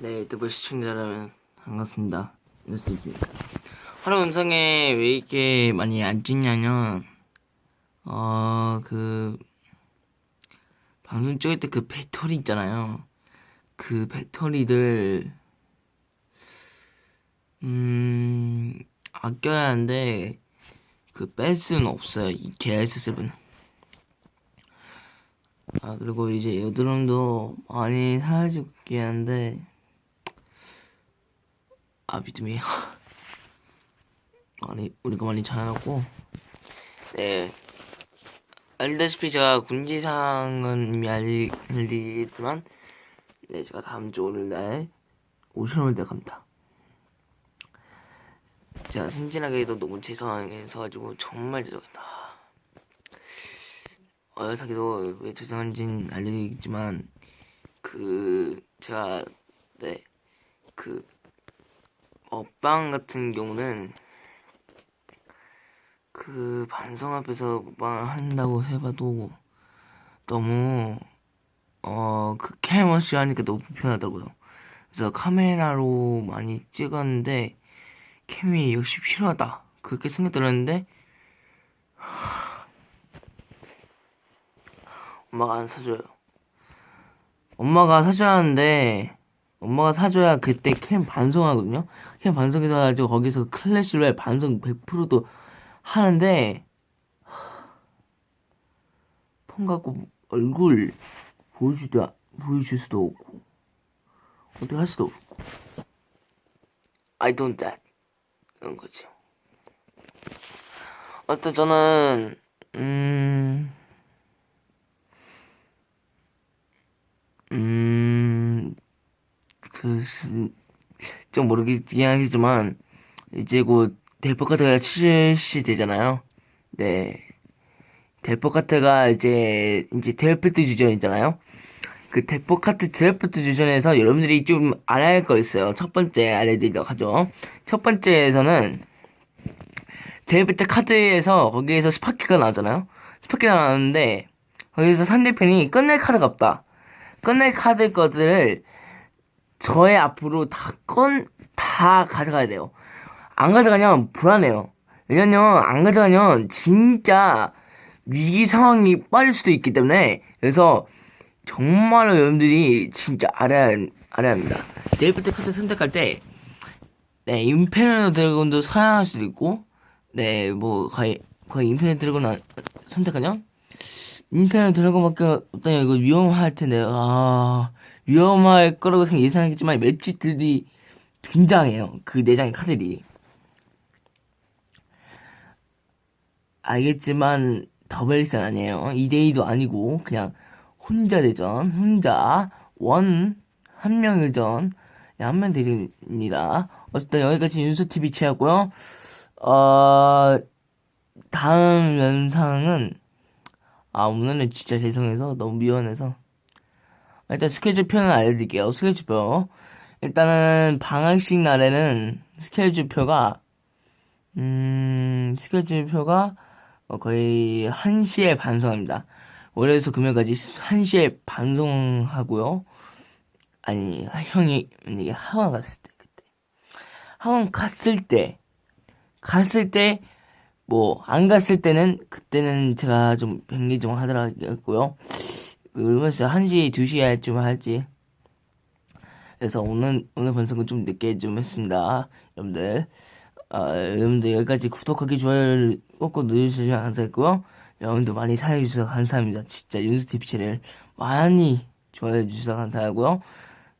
네, 유튜브 시청자 여러분 반갑습니다. 뉴스입니다. 하루 영상에 왜 이렇게 많이 안 찍냐면 어 그 방송 찍을 때 그 배터리 있잖아요. 그 배터리를 음 아껴야 하는데 그 뺄 수는 없어요. 이 GS7은. 아 그리고 이제 여드름도 많이 사라지긴 한데 아 믿음이에요. 아니 우리가 많이 잘하고 네 알다시피 제가 군지상은 이미 알리, 알리지만 네 제가 다음 주 오늘날 오션월드 갑니다. 제가 순진하게도 너무 죄송해서 가지고 정말 죄송합니다. 어여사기도 왜 죄송한지는 알려드리겠지만 그 제가 네그 먹방 같은 경우는 그 반성 앞에서 먹방을 한다고 해봐도 너무 어그 캠워시 하니까 너무 불편하더라고요. 그래서 카메라로 많이 찍었는데 캠이 역시 필요하다 그렇게 생각들었는데 엄마가 안 사줘요. 엄마가 사줘야 하는데 엄마가 사줘야 그때 캠 반송하거든요. 캠 반송해서 가지고 거기서 클래시로에 반송 100%도 하는데 폰 갖고 얼굴 보여주도 아- 보여줄 수도 없고 어떻게 할 수도 없고 I don't that 그런 거죠. 어쨌든 저는 음. 음, 그, 스- 좀 모르겠긴 하겠지만, 이제 곧 델포카트가 출시되잖아요. 네. 델포카트가 이제, 이제 드래프트 주전이잖아요. 그 델포카트 드래프트 주전에서 여러분들이 좀 알아야 할 거 있어요. 첫 번째 알려드리도록 하죠. 첫 번째에서는, 드래프트 카드에서, 거기에서 스파키가 나오잖아요. 스파키가 나오는데, 거기서 상대편이 끝낼 카드가 없다. 끝낼 카드 것들을 저의 앞으로 다 건, 다 가져가야 돼요. 안 가져가면 불안해요. 왜냐면, 안 가져가면 진짜 위기 상황이 빠질 수도 있기 때문에, 그래서 정말로 여러분들이 진짜 알아야, 알아야 합니다. 데이프트 카드 선택할 때, 네, 인페르노 드래곤도 사용할 수도 있고, 네, 뭐, 거의, 거의 인페르노 드래곤 선택하면, 인페르노 드래곤밖에 없다니 이거 위험할 텐데 아 위험할 거라고 생각 예상했지만 맷집들이 등장해요. 그네 장의 카드들이. 알겠지만 더블리스는 아니에요. 2대2도 아니고 그냥 혼자 대전 혼자 원 한 명 일전 한명 드립니다. 어쨌든 여기까지 윤수TV 채였고요. 어 다음 영상은 아, 오늘은 진짜 죄송해서 너무 미안해서. 일단 스케줄표는 알려드릴게요. 스케줄표. 일단은 방학식 날에는 스케줄표가, 음, 스케줄표가 어, 거의 1시에 반송합니다. 월요일에서 금요일까지 1시에 반송하고요. 아니, 형이, 학원 갔을 때, 그때. 학원 갔을 때, 갔을 때, 뭐, 안 갔을 때는, 그때는 제가 좀 백리 좀 하더라고요. 그러면서 1시, 2시에 할쯤 할지. 그래서 오늘, 오늘 방송은 좀 늦게 좀 했습니다. 여러분들. 아, 여러분들 여기까지 구독하기, 좋아요를 꼭꼭 눌러주시면 감사했고요. 여러분들 많이 사랑해주셔서 감사합니다. 진짜 윤수TV 채널 많이 좋아해주셔서 감사하고요.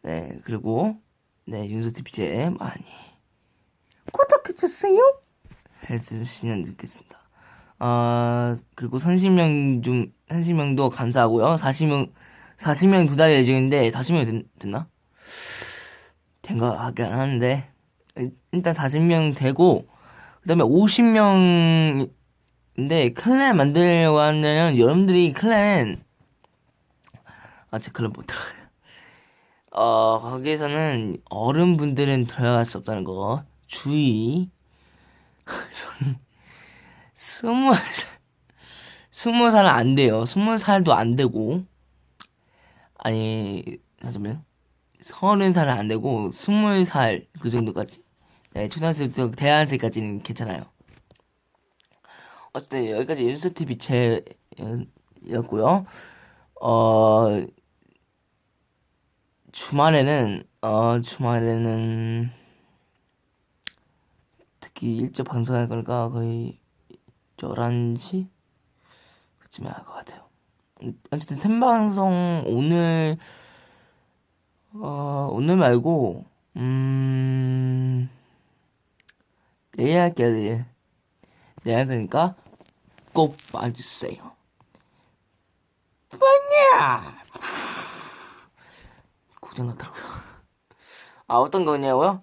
네, 그리고, 네, 윤수TV 채널 많이 구독해주세요. 해주시면 좋겠습니다. 아, 그리고 30명 중, 30명도 감사하고요. 40명, 40명 두달 예정인데, 40명 됐, 됐나? 된거 같긴 하는데, 일단 40명 되고, 그 다음에 50명인데, 클랜 만들려고 하면, 여러분들이 클랜, 아, 제 클랜 못 들어가요. 어, 거기에서는 어른분들은 들어갈 수 없다는 거, 주의. 스무 살, 스무 살은 안 돼요. 스무 살도 안 되고, 아니, 잠시만요. 서른 살은 안 되고, 스물 살, 그 정도까지. 네, 초등학생부터 대학생까지는 괜찮아요. 어쨌든, 여기까지 윤스TV 채였고요. 어, 주말에는, 어, 주말에는, 특히 일찍 방송할 거니까 거의 11시? 그쯤에 할 것 같아요. 어쨌든 생방송 오늘 어 오늘 말고 음 내일 할게요 내일 내일 할 거니까 꼭 봐주세요 뭐냐 고장 났더라고요 아 어떤 거냐고요?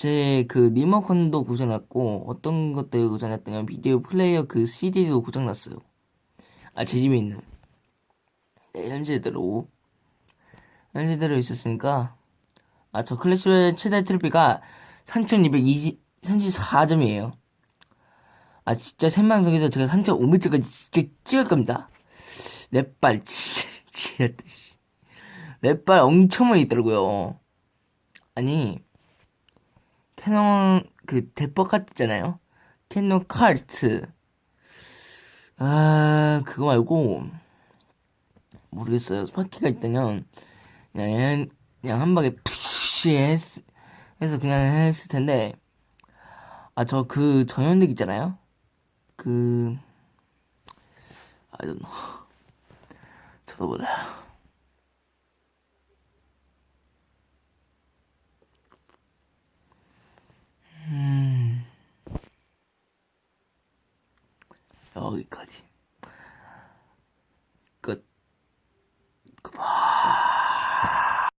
제 그 리모컨도 고장났고 어떤 것들이 고장났더냐 비디오 플레이어 그 CD도 고장났어요. 아 제 집에 있는. 네, 현재대로. 현재대로 있었으니까. 아 저 클래시로의 최대 트로피가 3234점이에요. 아 진짜 생방송에서 제가 3500점까지 진짜 찍을 겁니다. 랩발 진짜 지렸듯이. 랩발 엄청 많이 있더라고요. 아니 캐논 그 대퍼 카트 있잖아요 캐논 카트 아 그거 말고 모르겠어요. 스파키가 있다면 그냥 그냥 한 방에 푸시 했, 해서 그냥 했을 텐데 아 저 그 전현득 있잖아요. 그 I don't know. 저도 몰라요. 음 여기까지.